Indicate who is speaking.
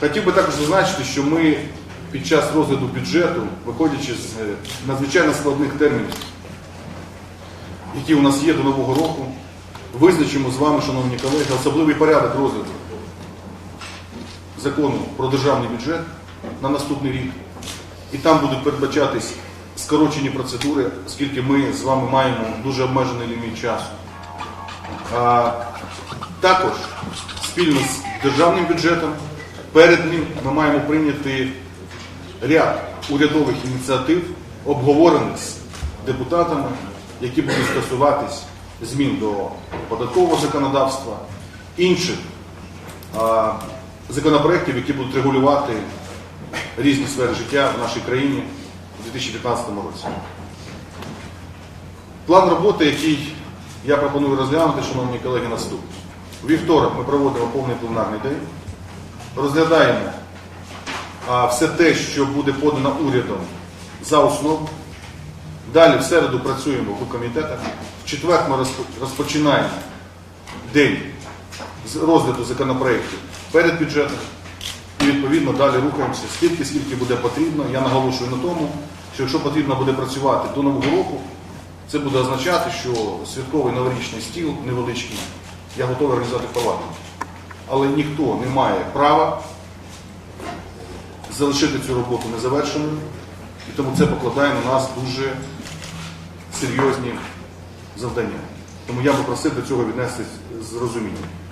Speaker 1: Хотів би також зазначити, що ми під час розгляду бюджету, виходячи з е, надзвичайно складних термінів, які у нас є до Нового року, визначимо з вами, шановні колеги, особливий порядок розгляду закону про державний бюджет на наступний рік. І там будуть передбачатись скорочені процедури, оскільки ми з вами маємо дуже обмежений ліміт часу. А, також спільно з державним бюджетом перед ним ми маємо прийняти ряд урядових ініціатив, обговорених з депутатами, які будуть стосуватись змін до податкового законодавства, інших а, законопроєктів, які будуть регулювати різні сфери життя в нашій країні у 2015 році. План роботи, який я пропоную розглянути, шановні колеги, наступний. У вівторок ми проводимо повний пленарний день, розглядаємо все те, що буде подано урядом за основу. Далі в середу працюємо в комітетах. В четвер ми розпочинаємо день розгляду законопроєктів перед бюджетом. І відповідно далі рухаємося стільки, скільки буде потрібно. Я наголошую на тому, що якщо потрібно буде працювати до Нового року, це буде означати, що святковий новорічний стіл невеличкий я готовий організувати в парламенті. Але ніхто не має права залишити цю роботу незавершеною, і тому це покладає на нас дуже серйозні завдання. Тому я би просив до цього віднестись з розумінням.